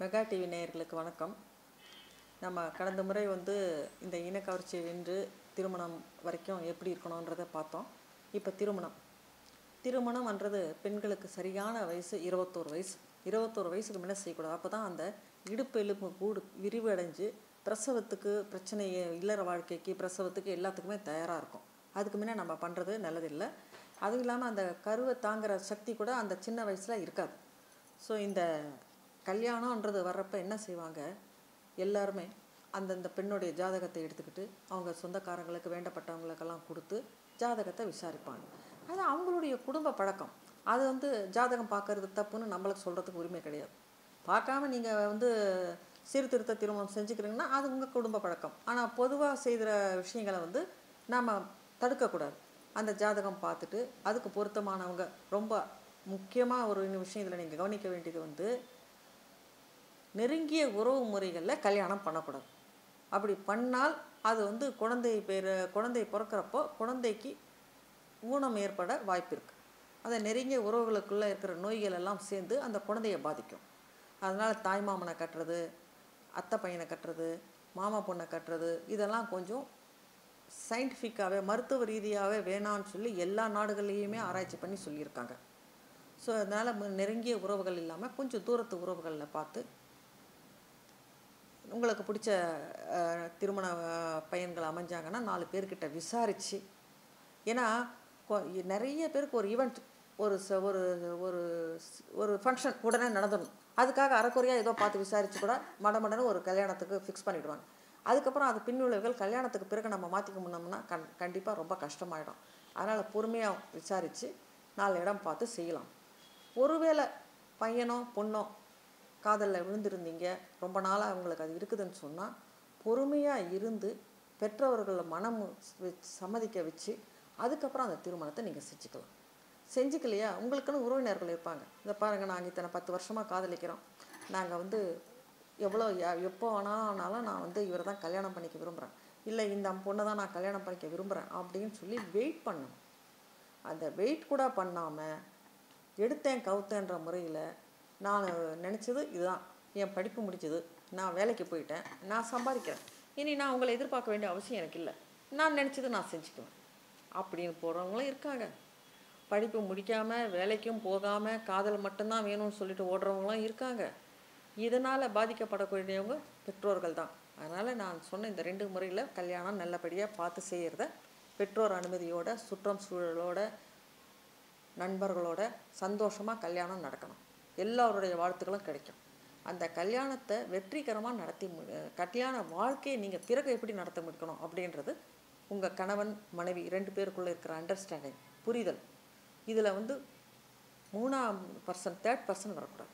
Mega TV நேயர்களுக்கு வணக்கம். நம்ம கடந்த முறை வந்து இந்த இனக்கவர்ச்சியை வென்று திருமணம் வரைக்கும் எப்படி இருக்கணுன்றதை பார்த்தோம். இப்போ திருமணம். திருமணம்ன்றது பெண்களுக்கு சரியான வயசு இருபத்தோரு வயசு. இருபத்தோரு வயசுக்கு முன்ன செய்யக்கூடாது. அப்போ தான் அந்த இடுப்பு எலும்பு கூடு விரிவடைஞ்சு பிரசவத்துக்கு பிரச்சனை இல்லற வாழ்க்கைக்கு பிரசவத்துக்கு எல்லாத்துக்குமே தயாராக இருக்கும். அதுக்கு முன்னே நம்ம பண்ணுறது நல்லதில்லை. அதுவும் இல்லாமல் அந்த கருவை தாங்குகிற சக்தி கூட அந்த சின்ன வயசில் இருக்காது. ஸோ இந்த கல்யாணன்றது வர்றப்ப என்ன செய்வாங்க? எல்லாருமே அந்தந்த பெண்ணுடைய ஜாதகத்தை எடுத்துக்கிட்டு அவங்க சொந்தக்காரங்களுக்கு வேண்டப்பட்டவங்களுக்கெல்லாம் கொடுத்து ஜாதகத்தை விசாரிப்பாங்க. அது அவங்களுடைய குடும்ப பழக்கம். அது வந்து ஜாதகம் பார்க்கறது தப்புன்னு நம்மளுக்கு சொல்கிறதுக்கு உரிமை கிடையாது. பார்க்காம நீங்கள் வந்து சீர்திருத்த திருமணம் செஞ்சுக்கிறீங்கன்னா அது உங்கள் குடும்ப பழக்கம். ஆனால் பொதுவாக செய்கிற விஷயங்களை வந்து நாம் தடுக்கக்கூடாது. அந்த ஜாதகம் பார்த்துட்டு அதுக்கு பொருத்தமானவங்க ரொம்ப முக்கியமாக ஒரு விஷயம் இதில் நீங்கள் கவனிக்க வேண்டியது வந்து நெருங்கிய உறவு முறைகளில் கல்யாணம் பண்ணக்கூடாது. அப்படி பண்ணால் அது வந்து குழந்தை பேர் குழந்தை பிறக்கிறப்போ குழந்தைக்கு ஊனம் ஏற்பட வாய்ப்பு இருக்குது அந்த நெருங்கிய உறவுகளுக்குள்ளே இருக்கிற நோய்கள் எல்லாம் சேர்ந்து அந்த குழந்தையை பாதிக்கும். அதனால் தாய்மாமனை கட்டுறது அத்தை பையனை கட்டுறது மாமா பொண்ணை கட்டுறது இதெல்லாம் கொஞ்சம் சயின்டிஃபிக்காகவே மருத்துவ ரீதியாகவே வேணான்னு சொல்லி எல்லா நாடுகள்லேயுமே ஆராய்ச்சி பண்ணி சொல்லியிருக்காங்க. ஸோ அதனால் நெருங்கிய உறவுகள் இல்லாமல் கொஞ்சம் தூரத்து உறவுகளில் பார்த்து உங்களுக்கு பிடிச்ச திருமண பையன்கள் அமைஞ்சாங்கன்னா நாலு பேர்கிட்ட விசாரித்து ஏன்னா நிறைய பேருக்கு ஒரு ஈவெண்ட் ஒரு ச- ஒரு ஒரு ஒரு ஃபங்க்ஷன் உடனே நடந்துடணும். அதுக்காக அரைக்குறையாக ஏதோ பார்த்து விசாரித்து கூட மடமடன்னு ஒரு கல்யாணத்துக்கு ஃபிக்ஸ் பண்ணிவிடுவாங்க அதுக்கப்புறம் அது பின்விளைவுகள் கல்யாணத்துக்கு பிறகு நம்ம மாற்றிக்க முன்னோம்னா கண் கண்டிப்பாக ரொம்ப கஷ்டமாயிடும். அதனால் பொறுமையாக விசாரித்து நாலு இடம் பார்த்து செய்யலாம். ஒருவேளை பையனோ பொண்ணோ காதலில் விழுந்திருந்தீங்க ரொம்ப நாளாக அவங்களுக்கு அது இருக்குதுன்னு சொன்னால் பொறுமையாக இருந்து பெற்றவர்களை மனம் வச்சு சம்மதிக்க வச்சு அதுக்கப்புறம் அந்த திருமணத்தை நீங்கள் செஞ்சுக்கலாம். செஞ்சுக்கலையா? உங்களுக்குன்னு உறவினர்கள் இருப்பாங்க. இதை பாருங்கள் நாங்கள் இத்தனை பத்து வருஷமாக காதலிக்கிறோம். நாங்கள் வந்து எவ்வளோ எப்போ வேணாலும் ஆனாலும் நான் வந்து இவரை தான் கல்யாணம் பண்ணிக்க விரும்புகிறேன் இல்லை இந்த பொண்ணை தான் நான் கல்யாணம் பண்ணிக்க விரும்புகிறேன் அப்படின்னு சொல்லி வெயிட் பண்ணணும். அந்த வெயிட் கூட பண்ணாமல் எடுத்தேன் கவுத்தேன்ற முறையில் நான் நினச்சது இதுதான். என் படிப்பு முடிச்சது நான் வேலைக்கு போயிட்டேன். நான் சம்பாதிக்கிறேன். இனி நான் உங்களை எதிர்பார்க்க வேண்டிய அவசியம் எனக்கு இல்லை. நான் நினச்சது நான் செஞ்சுக்குவேன். அப்படின்னு போகிறவங்களும் இருக்காங்க. படிப்பு முடிக்காமல் வேலைக்கும் போகாமல் காதல் மட்டும்தான் வேணும்னு சொல்லிட்டு ஓடுறவங்களும் இருக்காங்க. இதனால் பாதிக்கப்படக்கூடியவங்க பெற்றோர்கள் தான் அதனால் நான் சொன்ன இந்த ரெண்டு முறையில் கல்யாணம் நல்லபடியாக பார்த்து செய்கிறத பெற்றோர் அனுமதியோட சுற்றம் சூழலோட நண்பர்களோட சந்தோஷமாக கல்யாணம் நடக்கணும். எல்லாருடைய வாழ்த்துக்களும் கிடைக்கும். அந்த கல்யாணத்தை வெற்றிகரமாக நடத்தி கல்யாண வாழ்க்கையை நீங்கள் பிறகு எப்படி நடத்த முடிக்கணும் அப்படின்றது உங்கள் கணவன் மனைவி ரெண்டு பேருக்குள்ளே இருக்கிற அண்டர்ஸ்டாண்டிங் புரிதல். இதில் வந்து மூணாம் பர்சன் தேர்ட் பர்சன் வரக்கூடாது.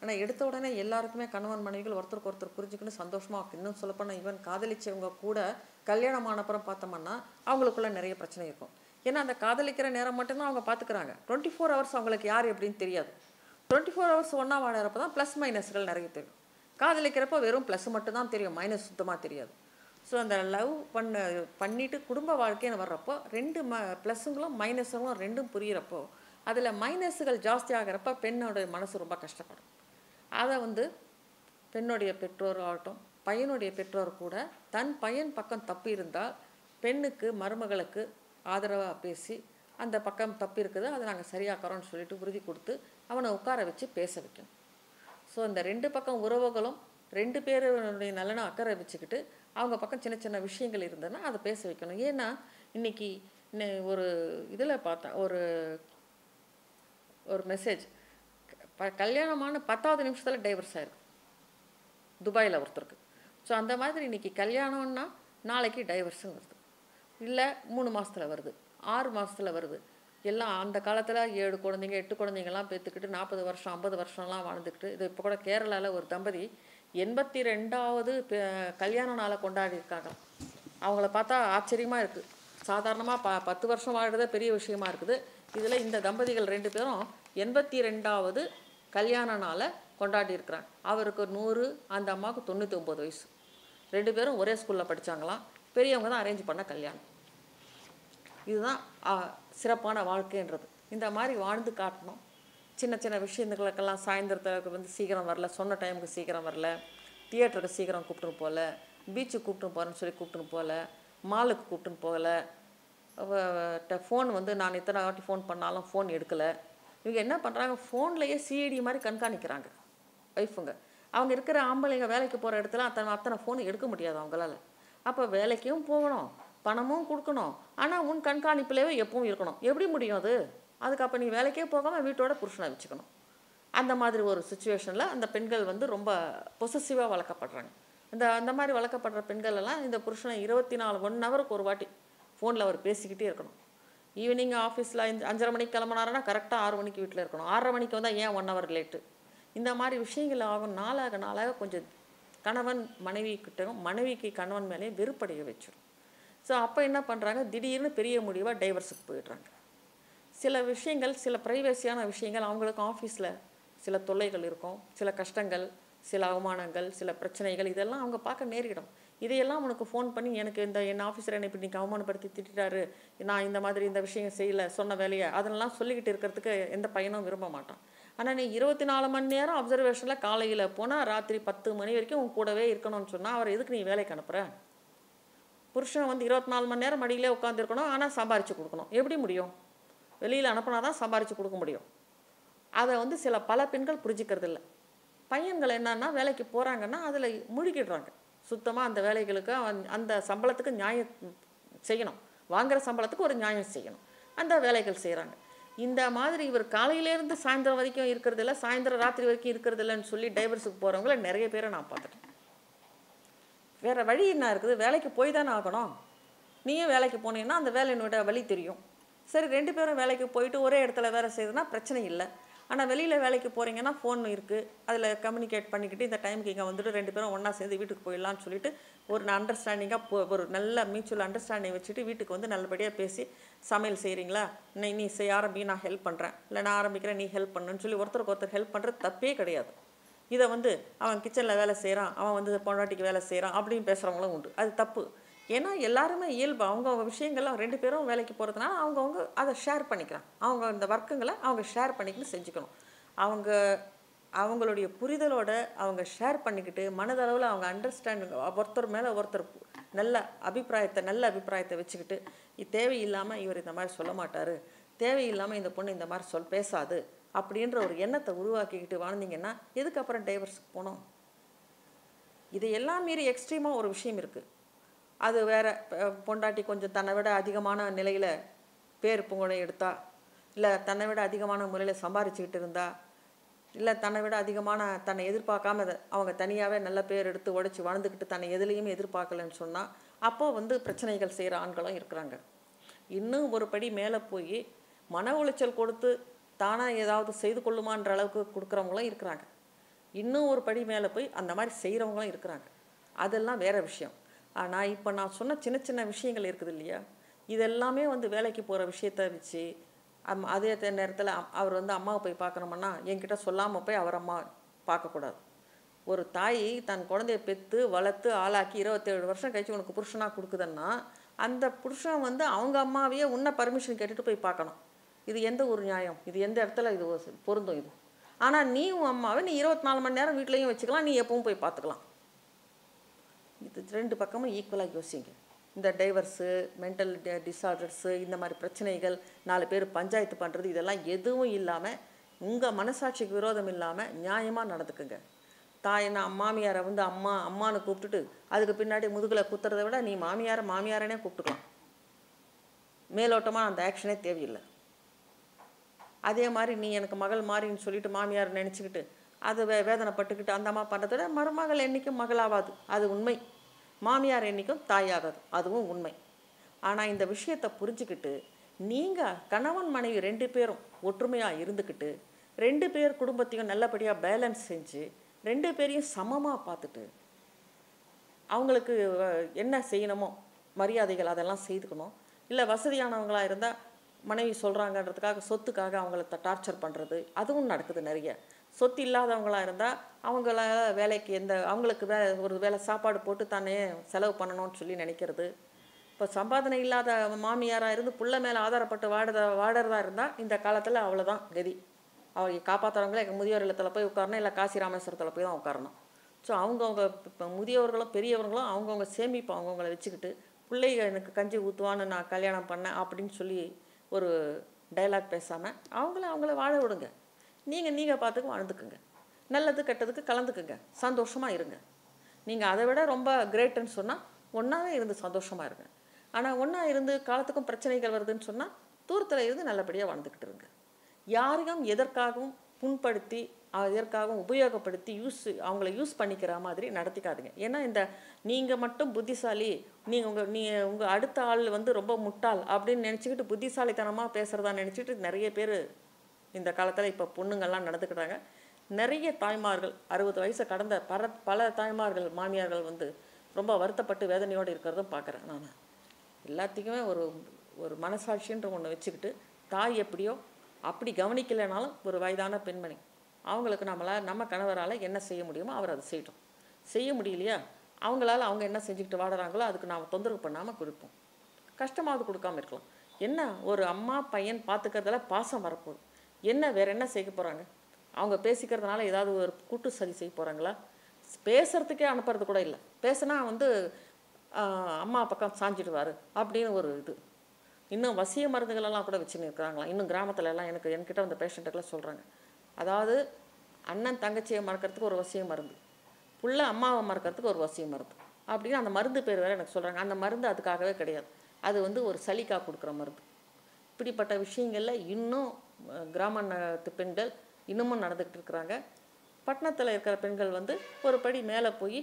ஆனால் எடுத்த உடனே எல்லாருக்குமே கணவன் மனைவிகள் ஒருத்தருக்கு ஒருத்தர் புரிஞ்சுக்கணும் சந்தோஷமாக இன்னும் சொல்லப்போனால் ஈவன் காதலிச்சவங்க கூட கல்யாணம் ஆனப்புறம் பார்த்தோம்னா அவங்களுக்குள்ள நிறைய பிரச்சனை இருக்கும். ஏன்னா அந்த காதலிக்கிற நேரம் மட்டும்தான் அவங்க பார்த்துக்கிறாங்க டுவெண்ட்டி ஃபோர் ஹவர்ஸ் அவங்களுக்கு யார் எப்படின்னு தெரியாது. டுவெண்ட்டி ஃபோர் ஹவர்ஸ் ஒன்றா வாழறப்ப தான் ப்ளஸ் மைனஸ்கள் நிறைய தெரியும். காதலிக்கிறப்ப வெறும் ப்ளஸ் மட்டும் தான் தெரியும். மைனஸ் சுத்தமாக தெரியாது. ஸோ அந்த லவ் பண்ண பண்ணிவிட்டு குடும்ப வாழ்க்கைன்னு வர்றப்போ ரெண்டு ம ப்ளஸ்ஸுங்களும் மைனஸுங்களும் ரெண்டும் புரியிறப்போ அதில் மைனஸுகள் ஜாஸ்தி ஆகிறப்ப பெண்ணோடைய மனசு ரொம்ப கஷ்டப்படும். அதை வந்து பெண்ணுடைய பெற்றோர் ஆகட்டும் பையனுடைய பெற்றோர் கூட தன் பையன் பக்கம் தப்பு இருந்தால் பெண்ணுக்கு மருமகளுக்கு ஆதரவாக பேசி அந்த பக்கம் தப்பு இருக்குது அதை நாங்கள் சரியாக்குறோம்னு சொல்லிட்டு உறுதி கொடுத்து அவனை உட்கார வச்சு பேச வைக்கணும். ஸோ இந்த ரெண்டு பக்கம் உறவுகளும் ரெண்டு பேருடைய நலனை அக்கறை வச்சுக்கிட்டு அவங்க பக்கம் சின்ன சின்ன விஷயங்கள் இருந்ததுன்னா அதை பேச வைக்கணும். ஏன்னா இன்னைக்கு இன்னை- ஒரு இதில் பார்த்தேன் ஒரு ஒரு மெசேஜ் ப கல்யாணமான பத்தாவது நிமிஷத்தில் டைவர்ஸ் ஆயிருக்கு. துபாயில் ஒருத்தருக்கு. ஸோ அந்த மாதிரி இன்னைக்கு கல்யாணம்னா நாளைக்கு டைவர்ஸும் வருது. இல்லை மூணு மாதத்தில் வருது. ஆறு மாதத்தில் வருது. எல்லாம் அந்த காலத்தில் ஏழு குழந்தைங்க எட்டு குழந்தைங்கலாம் பெற்றுக்கிட்டு நாற்பது வருஷம் ஐம்பது வருஷம்லாம் வாழ்ந்துக்கிட்டு இது இப்போ கூட கேரளாவில் ஒரு தம்பதி எண்பத்தி ரெண்டாவது கல்யாண நாளை கொண்டாடி இருக்காங்க அவங்கள பார்த்தா ஆச்சரியமாக இருக்குது சாதாரணமாக ப பத்து வருஷம் வாழ்கிறதே பெரிய விஷயமா இருக்குது. இதில் இந்த தம்பதிகள் ரெண்டு பேரும் எண்பத்தி ரெண்டாவது கல்யாண நாளை கொண்டாடி இருக்கிறாங்க அவருக்கு நூறு அந்த அம்மாவுக்கு தொண்ணூற்றி ஒம்பது வயசு. ரெண்டு பேரும் ஒரே ஸ்கூலில் படித்தாங்களாம் பெரியவங்க தான் அரேஞ்ச் பண்ண கல்யாணம். இதுதான் சிறப்பான வாழ்க்கைன்றது. இந்த மாதிரி வாழ்ந்து காட்டணும். சின்ன சின்ன விஷயங்களுக்கெல்லாம் சாயந்தரத்துக்கு வந்து சீக்கிரம் வரல. சொன்ன டைமுக்கு சீக்கிரம் வரல. தியேட்டருக்கு சீக்கிரம் கூப்பிட்டுன்னு போகல. பீச்சுக்கு கூப்பிட்டுன்னு போகிறேன்னு சொல்லி கூப்பிட்டுன்னு போகல. மாலுக்கு கூப்பிட்டுன்னு போகல. ஃபோன் வந்து நான் இத்தனை வாட்டி ஃபோன் பண்ணாலும் ஃபோன் எடுக்கலை. இவங்க என்ன பண்ணுறாங்க ஃபோன்லேயே சிஐடி மாதிரி கண்காணிக்கிறாங்க. ஒய்ஃபுங்க அவங்க இருக்கிற ஆம்பளைங்க வேலைக்கு போகிற இடத்துல அத்தனை அத்தனை ஃபோன் எடுக்க முடியாது அவங்களால. அப்போ வேலைக்கும் போகணும். பணமும் கொடுக்கணும். ஆனால் உன் கண்காணிப்புலேயே எப்பவும் இருக்கணும். எப்படி முடியும் அது? அதுக்கு அப்போ நீ வேலைக்கே போகாமல் வீட்டோட புருஷனை வச்சுக்கணும். அந்த மாதிரி ஒரு சுச்சுவேஷனில் அந்த பெண்கள் வந்து ரொம்ப பொசசிவாக வளர்க்கப்படுறாங்க. இந்த அந்த மாதிரி வளர்க்கப்படுற பெண்கள் எல்லாம் இந்த புருஷனை இருபத்தி நாலு ஒன் ஹவருக்கு ஒரு வாட்டி ஃபோனில் அவர் பேசிக்கிட்டே இருக்கணும். ஈவினிங் ஆஃபீஸில் அஞ்சு அஞ்சரை மணிக்கு கிளம்புனாருன்னா கரெக்டாக ஆறு மணிக்கு வீட்டில் இருக்கணும். ஆறரை மணிக்கு வந்தால் ஏன் ஒன் ஹவர் லேட்டு இந்த மாதிரி விஷயங்கள் ஆகும். நாளாக நாளாக கொஞ்சம் கணவன் மனைவி கிட்டையும் மனைவிக்கு கணவன் மேலேயும் வெறுப்படைய வச்சிடும் ஸோ அப்போ என்ன பண்ணுறாங்க திடீர்னு பெரிய முடிவாக டைவர்ஸுக்கு போயிடுறாங்க. சில விஷயங்கள் சில ப்ரைவசியான விஷயங்கள் அவங்களுக்கு ஆஃபீஸில் சில தொல்லைகள் இருக்கும். சில கஷ்டங்கள் சில அவமானங்கள் சில பிரச்சனைகள் இதெல்லாம் அவங்க பார்க்க நேரிடும். இதையெல்லாம் உனக்கு ஃபோன் பண்ணி எனக்கு இந்த என் ஆஃபீஸர் என்னை இப்படி நீங்கள் அவமானப்படுத்தி திட்டாரு நான் இந்த மாதிரி இந்த விஷயம் செய்யலை சொன்ன வேலையை அதெல்லாம் சொல்லிக்கிட்டு இருக்கிறதுக்கு எந்த பையனும் விரும்ப மாட்டான். ஆனால் நீ இருபத்தி நாலு மணி நேரம் அப்சர்வேஷனில் காலையில் போனால் ராத்திரி பத்து மணி வரைக்கும் உன் கூடவே இருக்கணும்னு சொன்னால் அவர் எதுக்கு நீ வேலைக்கு அனுப்புகிற புருஷன் வந்து இருபத்தி நாலு மணி நேரம் மடியிலே உட்காந்துருக்கணும் ஆனால் சம்பாரித்து கொடுக்கணும். எப்படி முடியும்? வெளியில் அனுப்புனா தான் சம்பாரித்து கொடுக்க முடியும். அதை வந்து சில பல பெண்கள் புரிஞ்சிக்கிறது இல்லை பையன்கள் என்னன்னா வேலைக்கு போகிறாங்கன்னா அதில் முழுகிடுறாங்க. சுத்தமாக அந்த வேலைகளுக்கு அந்த சம்பளத்துக்கு நியாயம் செய்யணும். வாங்குகிற சம்பளத்துக்கு ஒரு நியாயம் செய்யணும். அந்த வேலைகள் செய்கிறாங்க இந்த மாதிரி இவர் காலையிலேருந்து சாயந்தரம் வரைக்கும் இருக்கிறது இல்லை சாயந்தரம் ராத்திரி வரைக்கும் இருக்கிறது இல்லைன்னு சொல்லி டைவர்ஸுக்கு போகிறவங்கள நிறைய பேரை நான் பார்த்துட்டேன். வேறு வழி என்ன இருக்குது? வேலைக்கு போய் தானே ஆகணும். நீயும் வேலைக்கு போனீங்கன்னா அந்த வேலையினோட வழி தெரியும். சரி ரெண்டு பேரும் வேலைக்கு போயிட்டு ஒரே இடத்துல வேலை செய்யுதுன்னா பிரச்சனை இல்லை. ஆனால் வெளியில் வேலைக்கு போகிறீங்கன்னா ஃபோன் இருக்குது அதில் கம்யூனிகேட் பண்ணிக்கிட்டு இந்த டைமுக்கு இங்கே வந்துட்டு ரெண்டு பேரும் ஒன்றா சேர்ந்து வீட்டுக்கு போயிடலாம்னு சொல்லிட்டு ஒரு அண்டர்ஸ்டாண்டிங்காக போ ஒரு நல்ல மியூச்சுவல் அண்டர்ஸ்டாண்டிங் வச்சுட்டு வீட்டுக்கு வந்து நல்லபடியாக பேசி சமையல் செய்கிறீங்களா நீ நீ செய்ய ஆரம்பி நான் ஹெல்ப் பண்ணுறேன் இல்லை நான் ஆரம்பிக்கிறேன் நீ ஹெல்ப் பண்ணுன்னு சொல்லி ஒருத்தருக்கு ஒருத்தர் ஹெல்ப் பண்ணுறது தப்பே கிடையாது. இதை வந்து அவன் கிச்சனில் வேலை செய்கிறான் அவன் வந்து பொண்டாட்டிக்கு வேலை செய்கிறான் அப்படின்னு பேசுகிறவங்களும் உண்டு. அது தப்பு. ஏன்னா எல்லாருமே இயல்பு. அவங்கவுங்க விஷயங்கள்லாம் ரெண்டு பேரும் வேலைக்கு போகிறதுனால அவங்கவுங்க அதை ஷேர் பண்ணிக்கிறான். அவங்க இந்த ஒர்க்குங்களை அவங்க ஷேர் பண்ணிக்கிட்டு செஞ்சுக்கணும். அவங்க அவங்களுடைய புரிதலோட அவங்க ஷேர் பண்ணிக்கிட்டு மனதளவில் அவங்க அண்டர்ஸ்டாண்டிங் ஒருத்தர் மேலே ஒருத்தர் நல்ல அபிப்பிராயத்தை நல்ல அபிப்பிராயத்தை வச்சுக்கிட்டு இது தேவையில்லாமல் இவர் இந்த மாதிரி சொல்ல மாட்டார். தேவையில்லாமல் இந்த பொண்ணு இந்த மாதிரி சொல் பேசாது. அப்படின்ற ஒரு எண்ணத்தை உருவாக்கிக்கிட்டு வாழ்ந்தீங்கன்னா எதுக்கு அப்புறம் டைவர்ஸுக்கு போனோம்? இதையெல்லாம் மீறி எக்ஸ்ட்ரீமாக ஒரு விஷயம் இருக்குது அது வேறு பொண்டாட்டி கொஞ்சம் தன்னை விட அதிகமான நிலையில் பேர் புகழை எடுத்தா இல்லை தன்னை விட அதிகமான முறையில் சம்பாரிச்சுக்கிட்டு இருந்தா இல்லை தன்னை விட அதிகமான தன்னை எதிர்பார்க்காம அவங்க தனியாகவே நல்ல பேர் எடுத்து உடைச்சி வாழ்ந்துக்கிட்டு தன்னை எதுலேயுமே எதிர்பார்க்கலன்னு சொன்னால் அப்போ வந்து பிரச்சனைகள் செய்கிற ஆண்களும் இருக்கிறாங்க. இன்னும் ஒரு படி மேலே போய் மன உளைச்சல் கொடுத்து தானாக ஏதாவது செய்து கொள்ளுமான்ற அளவுக்கு கொடுக்குறவங்களும் இருக்கிறாங்க. இன்னும் ஒரு படி மேலே போய் அந்த மாதிரி செய்கிறவங்களும் இருக்கிறாங்க. அதெல்லாம் வேற விஷயம். ஆனால் இப்போ நான் சொன்ன சின்ன சின்ன விஷயங்கள் இருக்குது இல்லையா? இதெல்லாமே வந்து வேலைக்கு போகிற விஷயத்த வச்சு அம் அதே நேரத்தில் அவர் வந்து அம்மாவை போய் பார்க்கணுமன்னா என்கிட்ட சொல்லாமல் போய் அவர் அம்மா பார்க்கக்கூடாது. ஒரு தாய் தன் குழந்தைய பெற்று வளர்த்து ஆளாக்கி இருபத்தேழு வருஷம் கழிச்சு உனக்கு புருஷனாக கொடுக்குதுன்னா அந்த புருஷன் வந்து அவங்க அம்மாவையே உன்ன பர்மிஷன் கேட்டுட்டு போய் பார்க்கணும். இது எந்த ஒரு நியாயம்? இது எந்த இடத்துல இது ஒரு பொருந்தும் இது? ஆனால் நீ உன் அம்மாவை நீ இருபத்தி நாலு மணி நேரம் வீட்லேயும் வச்சுக்கலாம் நீ எப்பவும் போய் பார்த்துக்கலாம். இது ரெண்டு பக்கமும் ஈக்குவலாக யோசிங்க. இந்த டைவர்ஸு மென்டல் டிஸார்டர்ஸு இந்த மாதிரி பிரச்சனைகள் நாலு பேர் பஞ்சாயத்து பண்ணுறது இதெல்லாம் எதுவும் இல்லாமல் உங்கள் மனசாட்சிக்கு விரோதம் இல்லாமல் நியாயமாக நடந்துக்குங்க. தாய் மாமியாரை வந்து அம்மா அம்மான்னு கூப்பிட்டுட்டு அதுக்கு பின்னாடி முதுகில் குத்துறதை விட நீ மாமியாரை மாமியாரனே கூப்பிட்டுக்கலாம். மேலோட்டமாக அந்த ஆக்ஷனே தேவையில்லை. அதே மாதிரி நீ எனக்கு மகள் மாறின்னு சொல்லிட்டு மாமியார் நினச்சிக்கிட்டு அது வே வேதனைப்பட்டுக்கிட்டு அந்த அம்மா பண்ணுறத விட மருமகள் என்றைக்கும் மகளாகாது அது உண்மை. மாமியார் என்றைக்கும் தாயாகாது. அதுவும் உண்மை. ஆனால் இந்த விஷயத்தை புரிஞ்சுக்கிட்டு நீங்கள் கணவன் மனைவி ரெண்டு பேரும் ஒற்றுமையாக இருந்துக்கிட்டு ரெண்டு பேர் குடும்பத்தையும் நல்லபடியாக பேலன்ஸ் செஞ்சு ரெண்டு பேரையும் சமமாக பார்த்துட்டு அவங்களுக்கு என்ன செய்யணுமோ மரியாதைகள் அதெல்லாம் செய்துக்கணும். இல்லை வசதியானவங்களாக இருந்தால் மனைவி சொல்கிறாங்கன்றதுக்காக சொத்துக்காக அவங்கள டார்ச்சர் பண்ணுறது அதுவும் நடக்குது நிறைய. சொத்து இல்லாதவங்களாக இருந்தால் அவங்கள வேலைக்கு எந்த அவங்களுக்கு வே ஒரு வேலை சாப்பாடு போட்டு தானே செலவு பண்ணணும்னு சொல்லி நினைக்கிறது. இப்போ சம்பாதனை இல்லாத மாமியாராக இருந்து புள்ள மேலே ஆதாரப்பட்டு வாடுறதா வாடுறதா இருந்தால் இந்த காலத்தில் அவ்வளோதான் கதி. அவங்க காப்பாற்றுறவங்களே முதியோர் இல்லத்தில் போய் உட்காரணும் இல்லை காசி ராமேஸ்வரத்தில் போய் தான் உட்காரணும். ஸோ அவங்கவுங்க இப்போ முதியவர்களும் பெரியவர்களும் அவங்கவுங்க சேமிப்பு அவங்கவுங்கள வச்சுக்கிட்டு பிள்ளைகள் எனக்கு கஞ்சி ஊற்றுவான்னு நான் கல்யாணம் பண்ணேன் அப்படின்னு சொல்லி ஒரு டைலாக் பேசாமல் அவங்கள அவங்கள வாழ விடுங்க. நீங்கள் நீங்கள் பார்த்துக்கு வாழ்ந்துக்குங்க. நல்லது கெட்டதுக்கு கலந்துக்குங்க. சந்தோஷமாக இருங்க. நீங்கள் அதை விட ரொம்ப கிரேட்டுன்னு சொன்னால் ஒன்றாவே இருந்து சந்தோஷமாக இருங்க. ஆனால் ஒன்றா இருந்து காலத்துக்கும் பிரச்சனைகள் வருதுன்னு சொன்னால் தூரத்தில் இருந்து நல்லபடியாக வாழ்ந்துக்கிட்டு இருங்க. யாரையும் எதற்காகவும் புண்படுத்தி அஹ், உபயோகப்படுத்தி யூஸ் அவங்கள யூஸ் பண்ணிக்கிற மாதிரி நடத்திக்காதுங்க. ஏன்னா இந்த நீங்கள் மட்டும் புத்திசாலி நீங்கள் உங்கள் நீ உங்கள் அடுத்த ஆள் வந்து ரொம்ப முட்டாள் அப்படின்னு நினச்சிக்கிட்டு புத்திசாலித்தனமாக பேசுகிறதா நினச்சிக்கிட்டு நிறைய பேர் இந்த காலத்தில் இப்போ பொண்ணுங்கள்லாம் நடந்துக்கிறாங்க நிறைய தாய்மார்கள் அறுபது வயசை கடந்த பல பல தாய்மார்கள் மாமியார்கள் வந்து ரொம்ப வருத்தப்பட்டு வேதனையோடு இருக்கிறதும் பார்க்குறேன் நான். எல்லாத்துக்குமே ஒரு ஒரு மனசாட்சின்ற ஒன்று வச்சுக்கிட்டு தாய் எப்படியோ அப்படி கவனிக்கலைனாலும் ஒரு வயதான பெண்மணி. அவங்களுக்கு நம்மளால் நம்ம கணவரால் என்ன செய்ய முடியுமோ அவர் அதை செய்யட்டும். செய்ய முடியலையா? அவங்களால அவங்க என்ன செஞ்சுக்கிட்டு வாடுறாங்களோ அதுக்கு நாம் தொந்தரவு பண்ணாமல் கொடுப்போம். கஷ்டமாவது கொடுக்காம இருக்கலாம். என்ன? ஒரு அம்மா பையன் பார்த்துக்கிறதுல பாசம் வரப்போகுது. என்ன? வேறு என்ன செய்ய போகிறாங்க அவங்க பேசிக்கிறதுனால ஏதாவது ஒரு கூட்டு சதி செய்ய போகிறாங்களா பேசுகிறதுக்கே அனுப்புறது கூட இல்லை. பேசுனா வந்து அம்மா பக்கம் சாஞ்சிடுவார் அப்படின்னு ஒரு இது. இன்னும் வசிய மருந்துகளெல்லாம் கூட வச்சுன்னு இருக்கிறாங்களாம். இன்னும் கிராமத்துல எல்லாம் எனக்கு என்கிட்ட வந்த பேஷண்ட்டுக்கெல்லாம் சொல்கிறாங்க அதாவது அண்ணன் தங்கச்சியை மறக்கிறதுக்கு ஒரு வசிய மருந்து. புள்ள அம்மாவை மறக்கிறதுக்கு ஒரு வசிய மருந்து. அப்படின்னு அந்த மருந்து பேர் வேறு எனக்கு சொல்கிறாங்க அந்த மருந்து அதுக்காகவே கிடையாது. அது வந்து ஒரு சளிக்காக கொடுக்குற மருந்து. இப்படிப்பட்ட விஷயங்களில் இன்னும் கிராம கிராமத்து பெண்கள் இன்னமும் நடந்துக்கிட்டு இருக்கிறாங்க. பட்டணத்தில் இருக்கிற பெண்கள் வந்து ஒரு படி மேலே போய்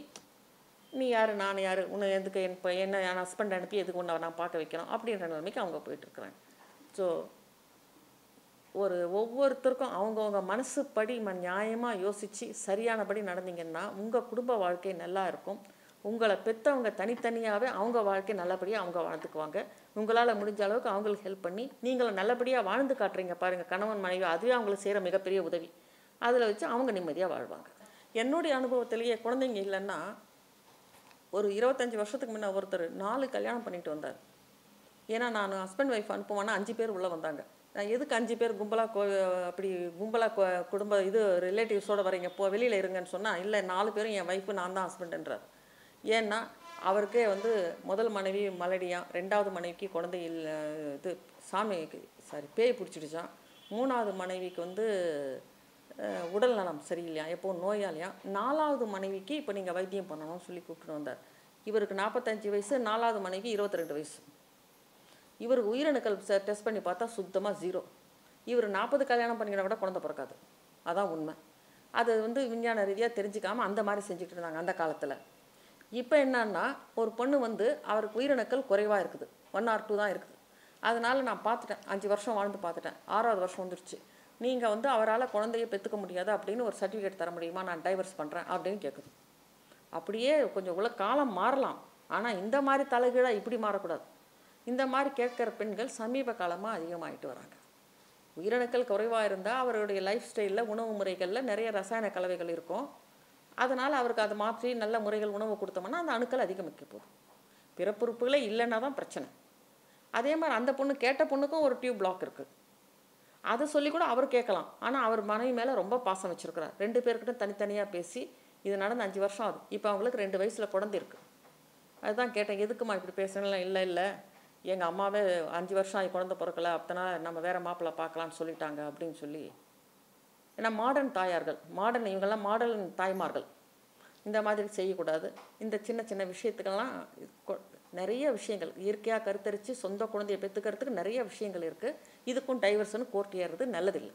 நீ யார்? நான் யார்? உன்னை எதுக்கு என் என்ன என் ஹஸ்பண்ட் அனுப்பி எதுக்கு உன்னை நான் பார்க்க வைக்கணும்? அப்படின்ற நிலைமைக்கு அவங்க போயிட்டுருக்குறாங்க ஸோ ஒரு ஒவ்வொருத்தருக்கும் அவங்கவுங்க மனசுப்படி ம நியாயமாக யோசித்து சரியானபடி நடந்தீங்கன்னா உங்கள் குடும்ப வாழ்க்கை நல்லா இருக்கும். உங்களை பெற்றவங்க தனித்தனியாகவே அவங்க வாழ்க்கை நல்லபடியாக அவங்க வாழ்ந்துக்குவாங்க. உங்களால் முடிஞ்ச அளவுக்கு அவங்களுக்கு ஹெல்ப் பண்ணி நீங்களும் நல்லபடியாக வாழ்ந்து காட்டுறீங்க பாருங்கள் கணவன் மனைவி அதுவே அவங்களுக்கு செய்கிற மிகப்பெரிய உதவி. அதில் வச்சு அவங்க நிம்மதியாக வாழ்வாங்க. என்னுடைய அனுபவத்திலேயே குழந்தைங்க இல்லைன்னா ஒரு இருபத்தஞ்சி வருஷத்துக்கு முன்னே ஒருத்தர் நாலு கல்யாணம் பண்ணிட்டு வந்தார். ஏன்னா நான் ஹஸ்பண்ட் ஒய்ஃப் அனுப்புவேன்னா அஞ்சு பேர் உள்ளே வந்தாங்க. நான் எதுக்கு அஞ்சு பேர் கும்பலாக கோ அப்படி கும்பலாக குடும்ப இது ரிலேட்டிவ்ஸோட வரீங்க போ வெளியில் இருங்கன்னு சொன்னால் இல்லை நாலு பேரும் என் ஒய்ஃபு நான் தான் ஹஸ்பண்டுன்றார் ஏன்னா அவருக்கே வந்து முதல் மனைவி மலடியான் ரெண்டாவது மனைவிக்கு குழந்தை இல்லை இது சாமிக்கு சாரி பேய் பிடிச்சிடுச்சான் மூணாவது மனைவிக்கு வந்து உடல் நலம் சரியில்லையா எப்போ நோயாளியா. நாலாவது மனைவிக்கு இப்போ நீங்கள் வைத்தியம் பண்ணணும்னு சொல்லி கூப்பிட்டு வந்தார். இவருக்கு நாற்பத்தஞ்சு வயசு நாலாவது மனைவிக்கு இருபத்தி ரெண்டு வயசு. இவருக்கு உயிரணுக்கள் டெஸ்ட் பண்ணி பார்த்தா சுத்தமாக ஜீரோ இவர் நாற்பது கல்யாணம் பண்ணிக்கிற கூட குழந்தை பிறக்காது. அதான் உண்மை. அது வந்து விஞ்ஞான ரீதியாக தெரிஞ்சிக்காமல் அந்த மாதிரி செஞ்சுக்கிட்டு இருந்தாங்க அந்த காலத்தில். இப்போ என்னன்னா ஒரு பொண்ணு வந்து அவருக்கு உயிரணுக்கள் குறைவாக இருக்குது. ஒன் ஆர் டூ தான் இருக்குது. அதனால நான் பார்த்துட்டேன். அஞ்சு வருஷம் வாழ்ந்து பார்த்துட்டேன். ஆறாவது வருஷம் வந்துருச்சு. நீங்கள் வந்து அவரால் குழந்தைய பெற்றுக்க முடியாது அப்படின்னு ஒரு சர்டிஃபிகேட் தர முடியுமா? நான் டைவர்ஸ் பண்ணுறேன் அப்படின்னு கேட்குது அப்படியே கொஞ்சம் உள்ள காலம் மாறலாம். ஆனால் இந்த மாதிரி தலைகீழாக இப்படி மாறக்கூடாது. இந்த மாதிரி கேட்குற பெண்கள் சமீப காலமாக அதிகமாகிட்டு வராங்க. உயிரணுக்கள் குறைவாக இருந்தால் அவருடைய லைஃப் ஸ்டைலில் உணவு முறைகளில் நிறைய ரசாயன கலவைகள் இருக்கும். அதனால் அவருக்கு அதை மாற்றி நல்ல முறைகள் உணவு கொடுத்தோம்னா அந்த அணுக்கள் அதிகமிக்க போகுது பிறப்புறுப்புகளே இல்லைன்னா தான் பிரச்சனை. அதே மாதிரி அந்த பொண்ணு கேட்ட பொண்ணுக்கும் ஒரு டியூப் பிளாக் இருக்குது அதை சொல்லி கூட அவர் கேட்கலாம். ஆனால் அவர் மனைவி மேலே ரொம்ப பாசம் வச்சுருக்கிறார். ரெண்டு பேர்கிட்ட தனித்தனியாக பேசி இது நடந்து அஞ்சு வருஷம் ஆகுது. இப்போ அவங்களுக்கு ரெண்டு வயசில் குழந்தை இருக்குது அதுதான் கேட்டேன் எதுக்குமா இப்படி பேசணும் இல்லை இல்லை. எங்கள் அம்மாவே அஞ்சு வருஷம் ஆகி குழந்தை பிறக்கல அப்படின்னா நம்ம வேறு மாப்பிள்ளை பார்க்கலான்னு சொல்லிட்டாங்க அப்படின்னு சொல்லி. ஏன்னா மாடர்ன் தாயார்கள் மாடர்ன் இவங்கெல்லாம் மாடர்ன் தாய்மார்கள். இந்த மாதிரி செய்யக்கூடாது. இந்த சின்ன சின்ன விஷயத்துக்கெல்லாம் கொ- நிறைய விஷயங்கள் இயற்கையாக கருத்தரித்து சொந்த குழந்தையை பெற்றுக்கிறதுக்கு நிறைய விஷயங்கள் இருக்குது இதுக்கும் டைவர்ஸ்னு கோர்ட் ஏறுறது நல்லதில்லை.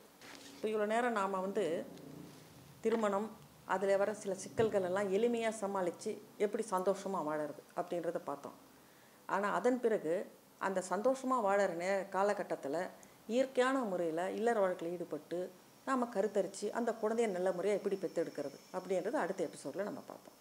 இப்போ இவ்வளோ நேரம் நாம் வந்து திருமணம் அதில் வர சில சிக்கல்கள் எல்லாம் எளிமையாக சமாளித்து எப்படி சந்தோஷமாக வாழறது அப்படின்றத பார்த்தோம். ஆனால் அதன் பிறகு அந்த சந்தோஷமாக வாழற நே காலகட்டத்தில் இயற்கையான முறையில் இல்லற வாழ்க்கையில் ஈடுபட்டு நாம் கருத்தரித்து அந்த குழந்தைய நல்ல முறையாக எப்படி பெற்றெடுக்கிறது அப்படின்றது அடுத்த எபிசோடில் நம்ம பார்ப்போம்.